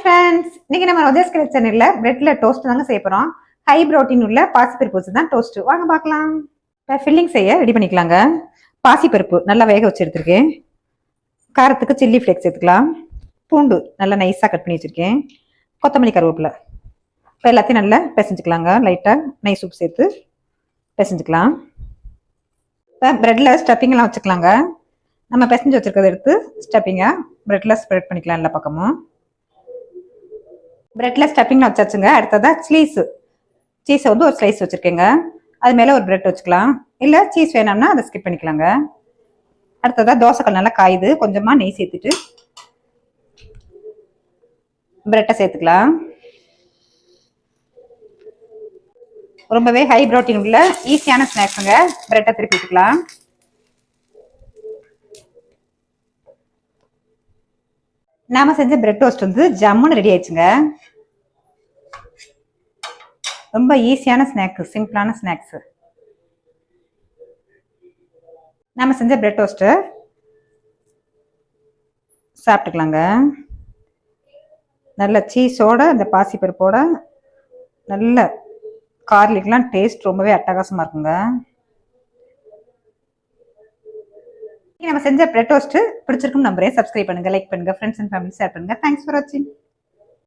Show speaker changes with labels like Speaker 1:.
Speaker 1: Friends இன்னைக்கு நம்ம ரோஜஸ் கிரெட் சேனல்ல பிரெட்ல டோஸ்ட் தாங்க செய்ய போகிறோம் ஹை ப்ரோட்டீன் உள்ள பாசிப்பருப்பு வச்சு தான் டோஸ்ட் வாங்க பார்க்கலாம். இப்போ ஃபில்லிங் செய்ய ரெடி பண்ணிக்கலாங்க. பாசிப்பருப்பு நல்லா வேக வச்சு எடுத்துருக்கேன் காரத்துக்கு சில்லி ஃப்ளேக்ஸ் எடுத்துக்கலாம் பூண்டு நல்லா நைஸாக கட் பண்ணி வச்சுருக்கேன். கொத்தமல்லி கருவேப்பிலை. இப்போ எல்லாத்தையும் நல்லா பிசைஞ்சுக்கலாங்க. லைட்டாக நைஸ் சூப் சேர்த்து பிசைஞ்சுக்கலாம். இப்போ ப்ரெட்டில் ஸ்டப்பிங்லாம் வச்சுக்கலாங்க. நம்ம பிசைஞ்சு வச்சுருக்கிறத எடுத்து ஸ்டப்பிங்காக ப்ரெட்டில் ஸ்ப்ரெட் பண்ணிக்கலாம் எல்லா பக்கமும். ப்ரெட்டில் ஸ்டஃபிங் வச்சாச்சுங்க. அடுத்ததா ஸ்லீஸ் சீஸை வந்து ஒரு ஸ்லைஸ் வச்சுருக்கேங்க. அது மேலே ஒரு ப்ரெட் வச்சுக்கலாம். இல்லை சீஸ் வேணும்னா அதை ஸ்கிப் பண்ணிக்கலாங்க. அடுத்ததா தோசைக்கல் நல்லா காயுது. கொஞ்சமாக நெய் சேர்த்துட்டு ப்ரெட்டை சேர்த்துக்கலாம். ரொம்பவே ஹை ப்ரோட்டீன் உள்ள ஈஸியான ஸ்நாக்ஸுங்க ப்ரெட்டை திருப்பி நாம செஞ்ச பிரெட் டோஸ்ட் வந்து ஜம்முன்னு ரெடி ஆயிடுச்சுங்க. ரொம்ப ஈஸியான ஸ்நாக்ஸ் சிம்பிளான ஸ்நாக்ஸ் நாம செஞ்ச பிரெட் டோஸ்ட்டு சாப்பிட்டுக்கலாங்க. நல்ல சீஸோட இந்த பாசிப்பருப்போட நல்ல கார்லிக்லாம் டேஸ்ட் ரொம்பவே அட்டகாசமாக இருக்குங்க இன்னைக்கு நம்ம செஞ்ச பிரெட் டோஸ்ட்டு பிடிச்சிருக்கும் நம்பரே சப்ஸ்கிரைப் பண்ணுங்க லைக் பண்ணுங்க ஃப்ரெண்ட்ஸ் அண்ட் ஃபேமிலி ஷேர் பண்ணுங்க. தேங்க்ஸ் ஃபார் வாட்சிங்